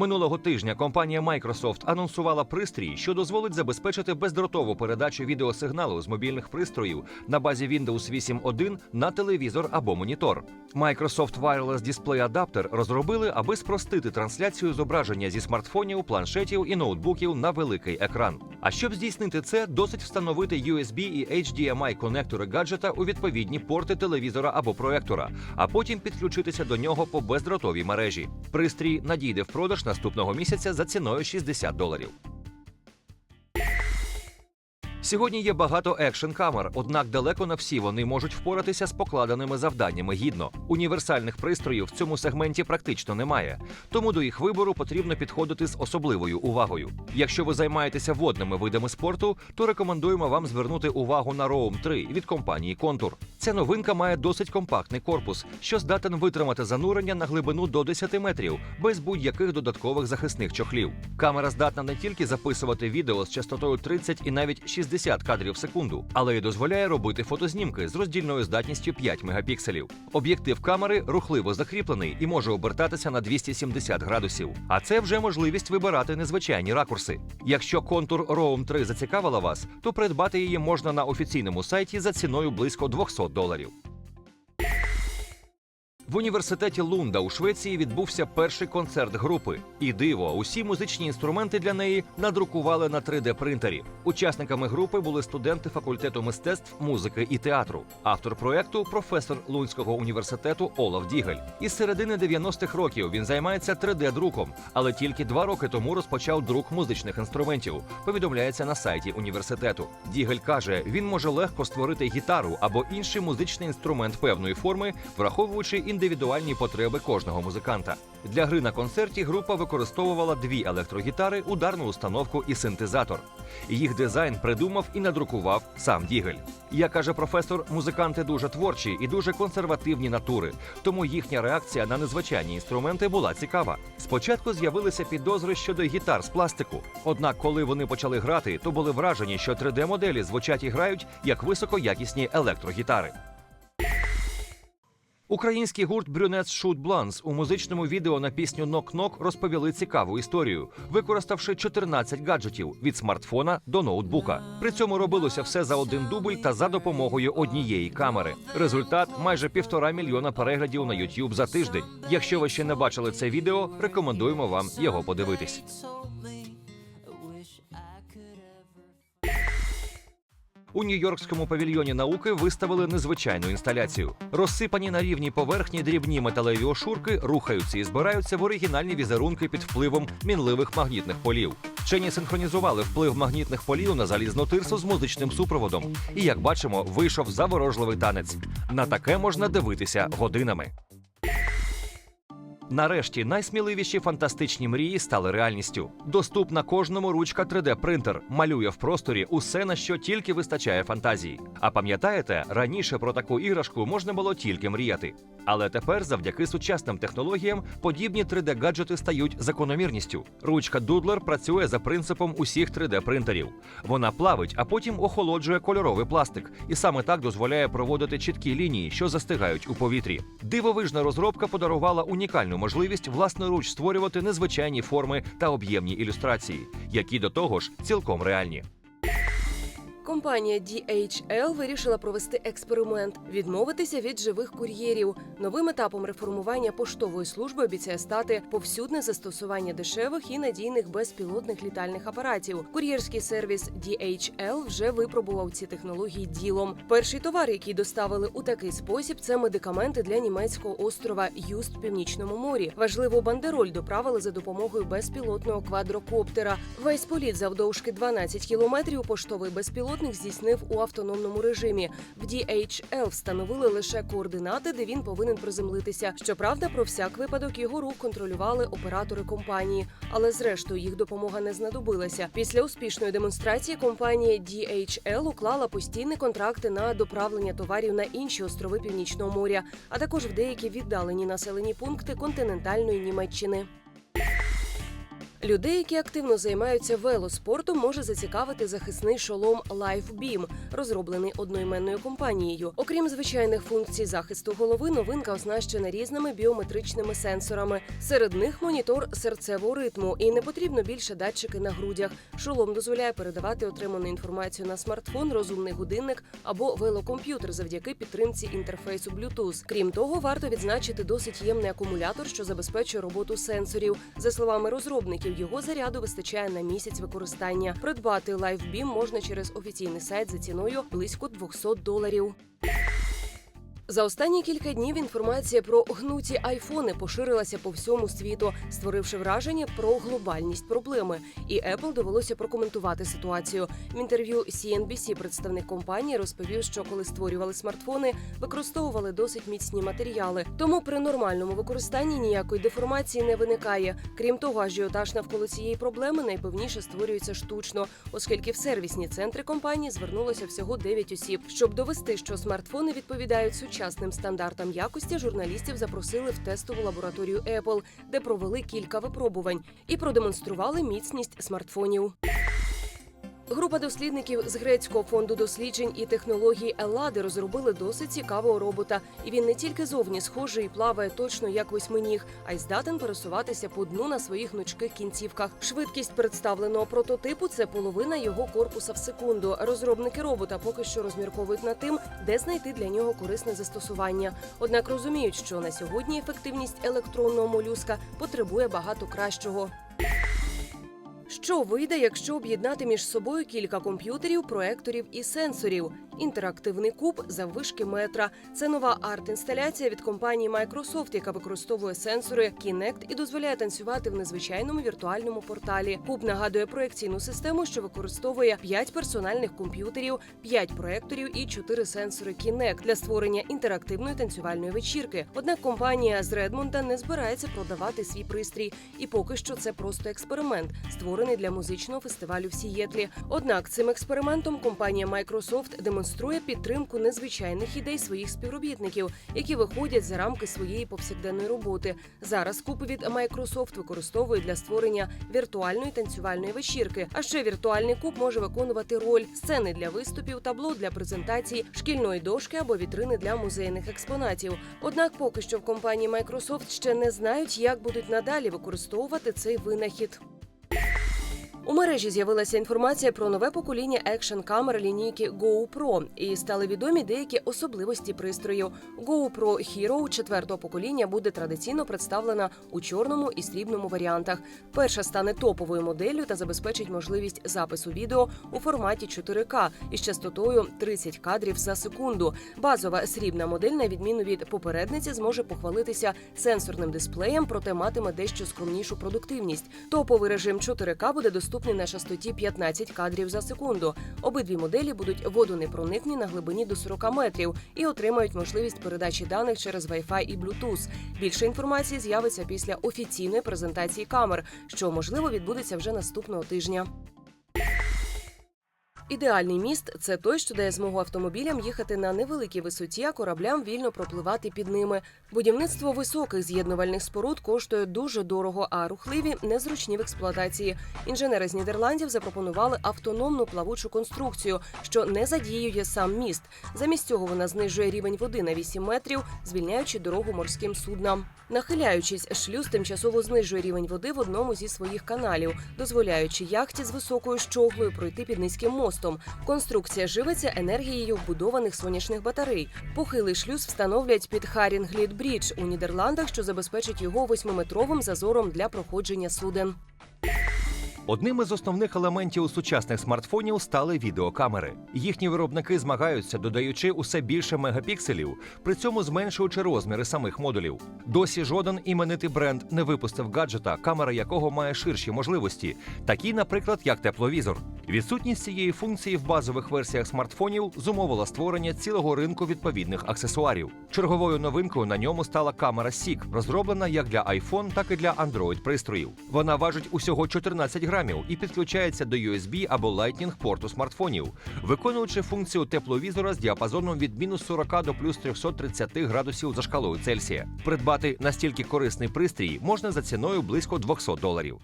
Минулого тижня компанія Microsoft анонсувала пристрій, що дозволить забезпечити бездротову передачу відеосигналу з мобільних пристроїв на базі Windows 8.1 на телевізор або монітор. Microsoft Wireless Display Adapter розробили, аби спростити трансляцію зображення зі смартфонів, планшетів і ноутбуків на великий екран. А щоб здійснити це, досить встановити USB і HDMI конектори гаджета у відповідні порти телевізора або проектора, а потім підключитися до нього по бездротовій мережі. Пристрій надійде в продаж наступного місяця за ціною 60 доларів. Сьогодні є багато екшн камер, однак далеко не всі вони можуть впоратися з покладеними завданнями гідно. Універсальних пристроїв в цьому сегменті практично немає, тому до їх вибору потрібно підходити з особливою увагою. Якщо ви займаєтеся водними видами спорту, то рекомендуємо вам звернути увагу на Roam 3 від компанії Contour. Ця новинка має досить компактний корпус, що здатен витримати занурення на глибину до 10 метрів без будь-яких додаткових захисних чохлів. Камера здатна не тільки записувати відео з частотою 30 і навіть 60 кадрів в секунду, але й дозволяє робити фотознімки з роздільною здатністю 5 мегапікселів. Об'єктив камери рухливо закріплений і може обертатися на 270 градусів. А це вже можливість вибирати незвичайні ракурси. Якщо контур Roam 3 зацікавила вас, то придбати її можна на офіційному сайті за ціною близько 200 доларів. В університеті Лунда у Швеції відбувся перший концерт групи. І диво, усі музичні інструменти для неї надрукували на 3D-принтері. Учасниками групи були студенти факультету мистецтв, музики і театру. Автор проекту професор Лунського університету Олаф Дігель. Із середини 90-х років він займається 3D-друком, але тільки два роки тому розпочав друк музичних інструментів. Повідомляється на сайті університету. Дігель каже, він може легко створити гітару або інший музичний інструмент певної форми, враховуючи індивідуальні потреби кожного музиканта. Для гри на концерті група використовувала дві електрогітари, ударну установку і синтезатор. Їх дизайн придумав і надрукував сам Дігель. Як каже професор, музиканти дуже творчі і дуже консервативні натури, тому їхня реакція на незвичайні інструменти була цікава. Спочатку з'явилися підозри щодо гітар з пластику. Однак, коли вони почали грати, то були вражені, що 3D-моделі звучать і грають як високоякісні електрогітари. Український гурт Брюнетс Шут Бланс у музичному відео на пісню Нок Нок розповіли цікаву історію, використавши 14 гаджетів від смартфона до ноутбука. При цьому робилося все за один дубль та за допомогою однієї камери. Результат майже півтора мільйона переглядів на YouTube за тиждень. Якщо ви ще не бачили це відео, рекомендуємо вам його подивитись. У Нью-Йоркському павільйоні науки виставили незвичайну інсталяцію. Розсипані на рівній поверхні дрібні металеві ошурки рухаються і збираються в оригінальні візерунки під впливом мінливих магнітних полів. Вчені синхронізували вплив магнітних полів на залізну тирсу з музичним супроводом. І як бачимо, вийшов заворожливий танець. На таке можна дивитися годинами. Нарешті найсміливіші фантастичні мрії стали реальністю. Доступна кожному ручка 3D-принтер малює в просторі усе, на що тільки вистачає фантазії. А пам'ятаєте, раніше про таку іграшку можна було тільки мріяти. Але тепер, завдяки сучасним технологіям, подібні 3D-гаджети стають закономірністю. Ручка Дудлер працює за принципом усіх 3D-принтерів. Вона плавить, а потім охолоджує кольоровий пластик, і саме так дозволяє проводити чіткі лінії, що застигають у повітрі. Дивовижна розробка подарувала унікальну можливість власноруч створювати незвичайні форми та об'ємні ілюстрації, які до того ж цілком реальні. Компанія DHL вирішила провести експеримент відмовитися від живих кур'єрів. Новим етапом реформування поштової служби обіцяє стати повсюдне застосування дешевих і надійних безпілотних літальних апаратів. Кур'єрський сервіс DHL вже випробував ці технології ділом. Перший товар, який доставили у такий спосіб, це медикаменти для німецького острова Юст в північному морі. Важливу бандероль доправили за допомогою безпілотного квадрокоптера. Весь політ завдовжки 12 кілометрів. Поштовий безпілотник здійснив у автономному режимі. В DHL встановили лише координати, де він повинен приземлитися. Щоправда, про всяк випадок його рух контролювали оператори компанії, але зрештою їх допомога не знадобилася. Після успішної демонстрації компанія DHL уклала постійні контракти на доправлення товарів на інші острови Північного моря, а також в деякі віддалені населені пункти континентальної Німеччини. Людей, які активно займаються велоспортом, може зацікавити захисний шолом Life Beam, розроблений одноіменною компанією. Окрім звичайних функцій захисту голови, новинка оснащена різними біометричними сенсорами. Серед них монітор серцевого ритму, і не потрібно більше датчики на грудях. Шолом дозволяє передавати отриману інформацію на смартфон, розумний годинник або велокомп'ютер завдяки підтримці інтерфейсу Bluetooth. Крім того, варто відзначити досить ємний акумулятор, що забезпечує роботу сенсорів. За словами розробників, його заряду вистачає на місяць використання. Придбати LifeBeam можна через офіційний сайт за ціною близько 200 доларів. За останні кілька днів інформація про гнуті айфони поширилася по всьому світу, створивши враження про глобальність проблеми. І Apple довелося прокоментувати ситуацію. В інтерв'ю CNBC представник компанії розповів, що коли створювали смартфони, використовували досить міцні матеріали. Тому при нормальному використанні ніякої деформації не виникає. Крім того, ажіотаж навколо цієї проблеми найпевніше створюється штучно, оскільки в сервісні центри компанії звернулося всього 9 осіб. Щоб довести, що смартфони відповідають сучасним стандартам якості, журналістів запросили в тестову лабораторію Apple, де провели кілька випробувань і продемонстрували міцність смартфонів. Група дослідників з грецького фонду досліджень і технологій Еллади розробили досить цікавого робота. І він не тільки зовні схожий і плаває точно як восьминіг, а й здатен пересуватися по дну на своїх гнучких кінцівках. Швидкість представленого прототипу це половина його корпуса в секунду. Розробники робота поки що розмірковують над тим, де знайти для нього корисне застосування. Однак розуміють, що на сьогодні ефективність електронного молюска потребує багато кращого. Що вийде, якщо об'єднати між собою кілька комп'ютерів, проекторів і сенсорів? Інтерактивний куб заввишки метра. Це нова арт-інсталяція від компанії Microsoft, яка використовує сенсори Kinect і дозволяє танцювати в незвичайному віртуальному порталі. Куб нагадує проекційну систему, що використовує 5 персональних комп'ютерів, 5 проекторів і 4 сенсори Kinect для створення інтерактивної танцювальної вечірки. Однак компанія з Редмонда не збирається продавати свій пристрій, і поки що це просто експеримент, створений для музичного фестивалю в Сієтлі. Однак цим експериментом компанія Microsoft демонструє підтримку незвичайних ідей своїх співробітників, які виходять за рамки своєї повсякденної роботи. Зараз куб від Microsoft використовують для створення віртуальної танцювальної вечірки. А ще віртуальний куб може виконувати роль сцени для виступів, табло для презентацій, шкільної дошки або вітрини для музейних експонатів. Однак, поки що в компанії Microsoft ще не знають, як будуть надалі використовувати цей винахід. У мережі з'явилася інформація про нове покоління екшн камер лінійки GoPro і стали відомі деякі особливості пристрою. GoPro Hero четвертого покоління буде традиційно представлена у чорному і срібному варіантах. Перша стане топовою моделлю та забезпечить можливість запису відео у форматі 4К із частотою 30 кадрів за секунду. Базова срібна модель, на відміну від попередниці, зможе похвалитися сенсорним дисплеєм, проте матиме дещо скромнішу продуктивність. Топовий режим 4К буде доступний на частоті 15 кадрів за секунду. Обидві моделі будуть водонепроникні на глибині до 40 метрів і отримають можливість передачі даних через Wi-Fi і Bluetooth. Більше інформації з'явиться після офіційної презентації камер, що можливо відбудеться вже наступного тижня. Ідеальний міст це той, що дає змогу автомобілям їхати на невеликій висоті, а кораблям вільно пропливати під ними. Будівництво високих з'єднувальних споруд коштує дуже дорого, а рухливі незручні в експлуатації. Інженери з Нідерландів запропонували автономну плавучу конструкцію, що не задіює сам міст. Замість цього вона знижує рівень води на 8 метрів, звільняючи дорогу морським суднам. Нахиляючись, шлюз тимчасово знижує рівень води в одному зі своїх каналів, дозволяючи яхті з високою щоглою пройти під низьким мостом. Конструкція живиться енергією вбудованих сонячних батарей. Похилий шлюз встановлять під Харінглід Брідж у Нідерландах, що забезпечить його восьмиметровим зазором для проходження суден. Одним із основних елементів сучасних смартфонів стали відеокамери. Їхні виробники змагаються, додаючи усе більше мегапікселів, при цьому зменшуючи розміри самих модулів. Досі жоден іменитий бренд не випустив гаджета, камера якого має ширші можливості, такі, наприклад, як тепловізор. Відсутність цієї функції в базових версіях смартфонів зумовила створення цілого ринку відповідних аксесуарів. Черговою новинкою на ньому стала камера SIG, розроблена як для iPhone, так і для Android пристроїв. Вона важить усього 14 грамів і підключається до USB або Lightning порту смартфонів, виконуючи функцію тепловізора з діапазоном від мінус 40 до плюс 330 градусів за шкалою Цельсія. Придбати настільки корисний пристрій можна за ціною близько 200 доларів.